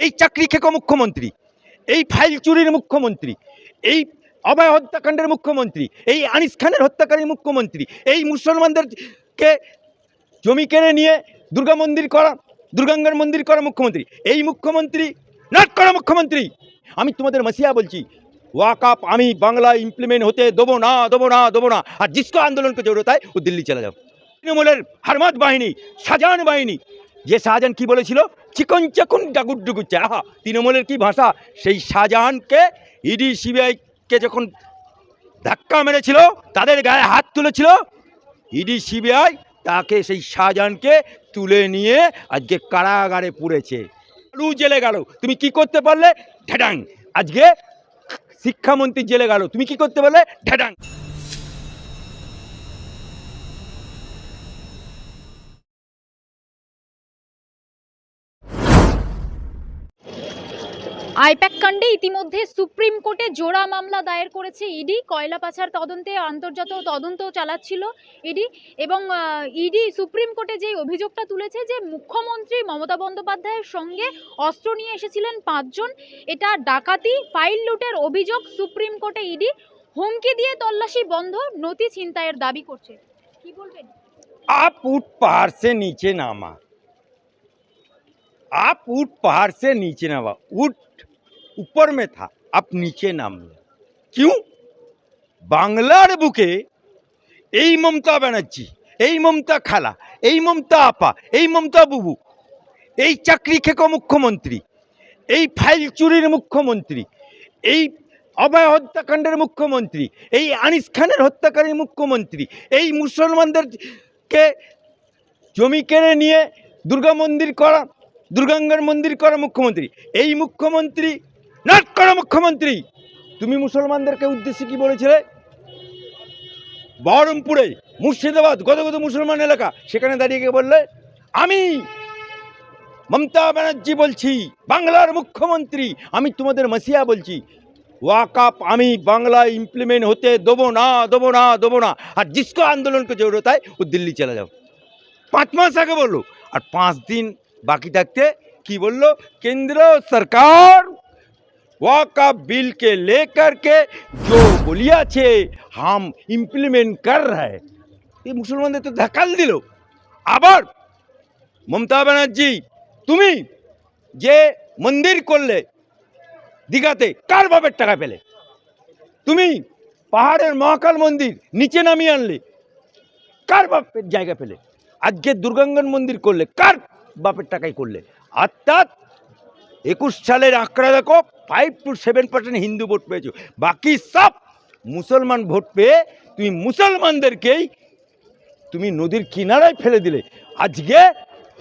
এই চাকরি খেকো মুখ্যমন্ত্রী? এই ফাইল চুরির মুখ্যমন্ত্রী? এই অবয় হত্যাকাণ্ডের মুখ্যমন্ত্রী? এই আনিস খানের হত্যাকারী মুখ্যমন্ত্রী? এই মুসলমানদেরকে জমি কেড়ে নিয়ে দুর্গা মন্দির করা, দুর্গাঙ্গার মন্দির করা মুখ্যমন্ত্রী? এই মুখ্যমন্ত্রী? নাট করা মুখ্যমন্ত্রী? আমি তোমাদের মাসিয়া বলছি ওয়াকাপ আমি বাংলা ইমপ্লিমেন্ট হতে দেবো না দেবো না দেবো না। আর জিসকো আন্দোলনকে জরুরত হয় ও দিল্লি চলে যাও। তৃণমূলের হারমাদ বাহিনী শাহজাহান বাহিনী। যে শাহজাহান কি বলেছিল? চিকন চাকুন ডাগুর ডুগুচ্ছে আহা, তৃণমূলের কি ভাষা? সেই শাহজাহানকে ইডি সিবিআইকে যখন ধাক্কা মেরেছিল, তাদের গায়ে হাত তুলেছিল ইডি সিবিআই তাকে সেই শাহজাহানকে তুলে নিয়ে আজকে কারাগারে পুড়েছে। লু জেলে গেল। তুমি কি করতে পারলে? ঢেডাং আজকে শিক্ষামন্ত্রী জেলে গেল। তুমি কি করতে পারলে? ঢেডাং আইপ্যাক কাণ্ডে ইতিমধ্যে সুপ্রিম কোর্টে জোড়া মামলা দায়ের করেছে ইডি কয়লা পাচার তদন্তে আন্তর্জাতিক তদন্ত চালাচ্ছিল ইডি এবং ইডি সুপ্রিম কোর্টে যে অভিযোগটা তুলেছে যে মুখ্যমন্ত্রী মমতা বন্দ্যোপাধ্যায়ের সঙ্গে অস্ত্র নিয়ে এসেছিলেন পাঁচজন এটা ডাকাতি ফাইল লুটের অভিযোগ সুপ্রিম কোর্টে ইডি হুমকি দিয়ে তল্লাশি বন্ধ নথি ছিনতাইয়ের দাবি করছে কি বলবেন आप ऊट पहाड़ से नीचे नामा आप ऊट पहाड़ से नीचे नामा ऊट ऊपर में था आप नीचे नाम लो क्यों বাংলার বুকে এই মমতা ব্যানার্জি এই মমতা খালা এই মমতা আপা এই মমতা বুবু এই চাকরি খেকো মুখ্যমন্ত্রী এই ফাইল চুরির মুখ্যমন্ত্রী এই অভয় হত্যাকাণ্ডের মুখ্যমন্ত্রী এই আনিস খানের হত্যাকারী মুখ্যমন্ত্রী এই মুসলমানদেরকে জমি কেড়ে নিয়ে দুর্গা মন্দির করা দুর্গাঙ্গার মন্দির করা মুখ্যমন্ত্রী এই মুখ্যমন্ত্রী নাট করো মুখ্যমন্ত্রী। তুমি মুসলমানদেরকে উদ্দেশ্যে কি বলেছিলে? বহরমপুরে মুর্শিদাবাদ গত গত মুসলমান এলাকা, সেখানে দাঁড়িয়ে গিয়ে বললে, আমি মমতা ব্যানার্জি বলছি, বাংলার মুখ্যমন্ত্রী, আমি তোমাদের মাসিয়া বলছি। ওয়াকাপ আমি বাংলা ইমপ্লিমেন্ট হতে দেবো না দেবো না দেবো না। আর জিস্কো আন্দোলনকে জরুরত হয় ও দিল্লি চলে যাও। পাঁচ মাস আগে বলল, আর পাঁচ দিন বাকি থাকতে কি বলল? কেন্দ্র সরকার ওয়াকা बिल के लेकर के जो बोलिया छे हम ইমপ্লিমেন্ট कर रहे हैं এই মুসলমানদের তো ধাক্কাল দিল আবার মমতা ব্যানার্জি তুমি যে মন্দির করলে দীঘাতে কার বাপের টাকা পেলে তুমি পাহাড়ের মহাকাল মন্দির নিচে নামিয়ে আনলে কার বাপের জায়গা পেলে আজকে দুর্গাঙ্গন মন্দির করলে কার বাপের টাকাই করলে অর্থাৎ একুশ সালের আঁকড়া দেখো five two seven percent Hindu vote পেয়েছ। বাকি সব মুসলমান ভোট পেয়ে তুমি মুসলমানদেরকেই তুমি নদীর কিনারায় ফেলে দিলে। আজকে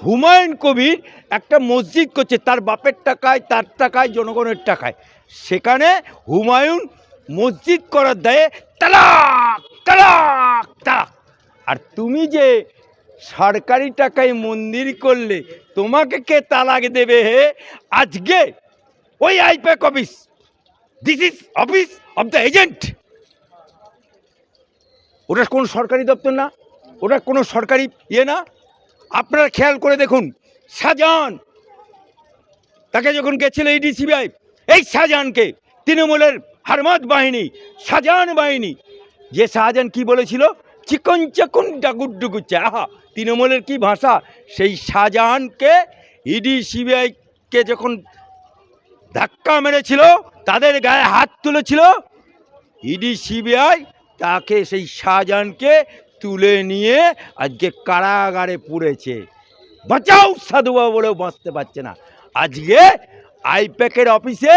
হুমায়ুন কবির একটা মসজিদ করছে, তার বাপের টাকায়, তার টাকায়, জনগণের টাকায়। সেখানে হুমায়ুন মসজিদ করার দায়ে তালাক তালাক তালাক। আর তুমি যে সরকারি টাকায় মন্দির করলে তোমাকে কে তালাক দেবে হে? আজকে ওই IPAC office. This is office of the agent ওটা কোনো সরকারি দপ্তর না? ওটা কোনো সরকারি ইয়ে না? আপনারা খেয়াল করে দেখুন, শাহজাহান। তাকে যখন গেছিল ইডি সিবিআই এই শাহজাহানকে, তৃণমূলের হারমাত বাহিনী, শাহজাহান বাহিনী। যে শাহজাহান কি বলেছিল? চিকন চাকুন ডাগুর ডুগুচ্ছে আহা, তৃণমূলের কি ভাষা? সেই শাহজাহানকে ইডি সিবিআইকে যখন ধাক্কা মেরেছিল, তাদের গায়ে হাত তুলেছিল, ইডি, সিবিআই তাকে সেই শাহজাহানকে তুলে নিয়ে আজকে কারাগারে পুড়েছে। বাঁচাও সাধুবা বলেও বাঁচতে পারছে না। আজকে আইপ্যাকের অফিসে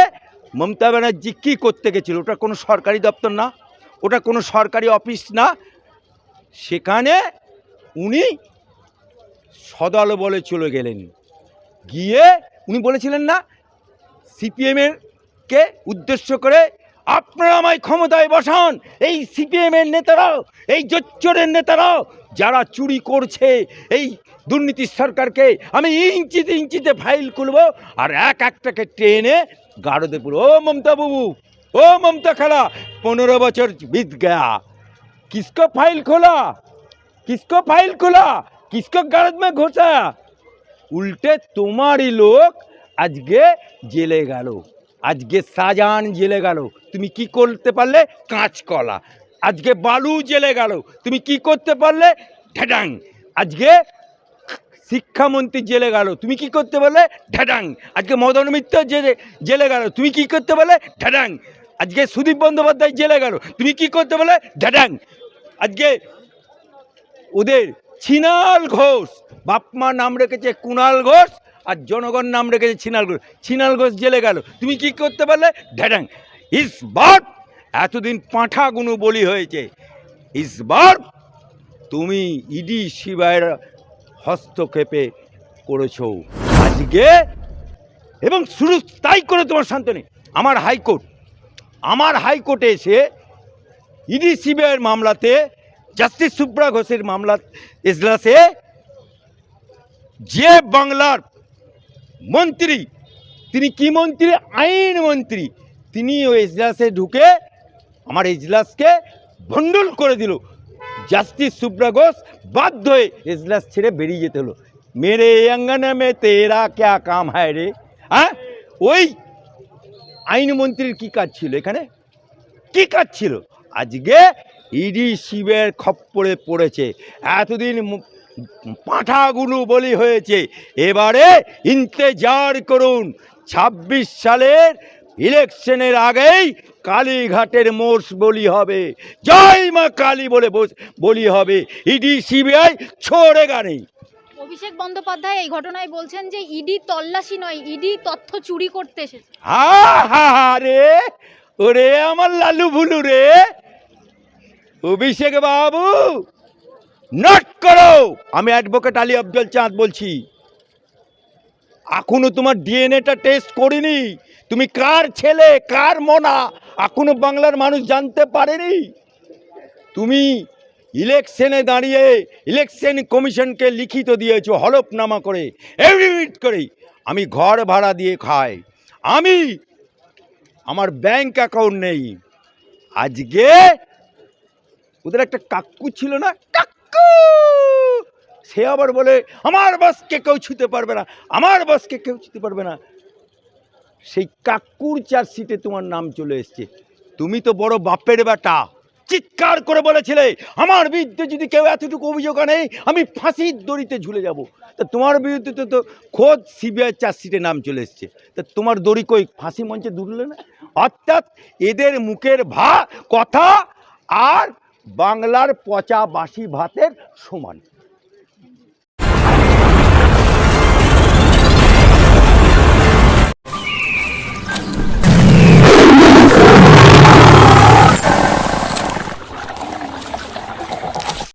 মমতা ব্যানার্জি কী করতে গেছিল? ওটা কোনো সরকারি দপ্তর না? ওটা কোনো সরকারি অফিস না? সেখানে উনি সদল বলে চলে গেলেন। গিয়ে উনি বলেছিলেন না সিপিএমের কে উদ্দেশ্য করে আপনারা আমায় ক্ষমতায় বসান, এই সিপিএমের নেতারাও, এই জোচ্চরের নেতারাও, যারা চুরি করছে, এই দুর্নীতির সরকারকে আমি ইঞ্চিতে ইঞ্চিতে ফাইল খুলবো আর এক একটাকে ট্রেনে গাড়োতে পুরো ও মমতা বাবু, ও মমতা খেলা, পনেরো বছর বিত গয়া किसको फाइल खोला किसको फाइल खोला किसको गरज में घुसा उल्टे तुम्हारी लोग আজকে জেলে গেল আজকে শাহজাহান জেলে গেল তুমি কি করতে পারলে কাঁচকলা আজকে বালু জেলে গেল তুমি কি করতে পারলে ঢ্যাডাং আজকে শিক্ষামন্ত্রী জেলে গেল তুমি কি করতে পারলে ঢ্যাডাং আজকে মদন মিত্র জেলে জেলে গেল তুমি কি করতে পারলে ঢ্যাডাং আজকে সুদীপ বন্দ্যোপাধ্যায় জেলে গেল। তুমি কি করতে পারলে ড্যাডাং আজকে ওদের ছিনাল ঘোষ। বাপমা নাম রেখেছে কুণাল ঘোষ আর জনগণ নাম রেখেছে ছিনাল ঘোষ। ছিনাল ঘোষ জেলে গেল। তুমি কি করতে পারলে ঢ্যাডাং ইসবার এতদিন পাঁঠা গুনু বলি হয়েছে। ইস ইসবার তুমি ইডি শিবায়ের হস্তক্ষেপে করেছ। আজকে এবং শুরু তাই করে তোমার শান্ত নেই আমার হাইকোর্ট আমার হাইকোর্টে এসে ইডি সিবিআইয়ের মামলাতে, জাস্টিস সুব্রা ঘোষের মামলা এজলাসে যে বাংলার মন্ত্রী, তিনি কি মন্ত্রী? আইন মন্ত্রী। তিনি ওই এজলাসে ঢুকে আমার এজলাসকে ভণ্ডুল করে দিল। জাস্টিস সুব্রা ঘোষ বাধ্য হয়ে এজলাস ছেড়ে বেরিয়ে যেতে হলো। মেরে অঙ্গনে মে তেরা ক্যা কাম হায় রে? হ্যাঁ? ওই আইনমন্ত্রীর কি কাজ ছিল এখানে? কি কাজ ছিল? আজকে ইডি শিবের খপ্পরে পড়েছে। এতদিন পাঁঠাগুলো বলি হয়েছে। এবারে ইন্তেজার করুন। ছাব্বিশ সালের ইলেকশনের আগেই কালীঘাটের মোষ বলি হবে। জয় মা কালী বলে বলি হবে। ইডি সিবিআই ছড়ে গানে অভিষেক বন্দ্যোপাধ্যায় এই ঘটনায় বলছেন যে ইডি তল্লাশি নয়, ইডি তথ্য চুরি করতে এসেছে। হা হা হা রে ওরে আমার লালু ভুলু রে। অভিষেক বাবু নট করো। আমি অ্যাডভোকেট আলী আফজল চাঁদ বলছি। এখনও তোমার ডিএনএটা টেস্ট করিনি। তুমি কার ছেলে, কার মনা? এখনও বাংলার মানুষ জানতে পারেনি। তুমি ইলেকশনে দাঁড়িয়ে ইলেকশন কমিশনকে লিখিত দিয়েছ, হলফনামা করে এভিডেভিট করে, আমি ঘর ভাড়া দিয়ে খাই। আমি, আমার ব্যাংক অ্যাকাউন্ট নেই। আজকে ওদের একটা কাক্কু ছিল না? কাক্কু সে আবার বলে, আমার বাসকে কেউ ছুতে পারবে না, আমার বাসকে কেউ ছুতে পারবে না। সেই কাক্কুর চার্জশিটে তোমার নাম চলে এসছে। তুমি তো বড় বাপের বেটা। চিৎকার করে বলেছিলে, আমার বিরুদ্ধে যদি কেউ এতটুকু অভিযোগ আনে, আমি ফাঁসির দড়িতে ঝুলে যাব। তা তোমার বিরুদ্ধে তো তো খোদ সিবিআই চার্জশিটে নাম চলে এসছে। তা তোমার দড়ি কই? ফাঁসি মঞ্চে দুললে না? অর্থাৎ এদের মুখের ভা, কথা আর বাংলার পচা বাসি ভাতের সমান।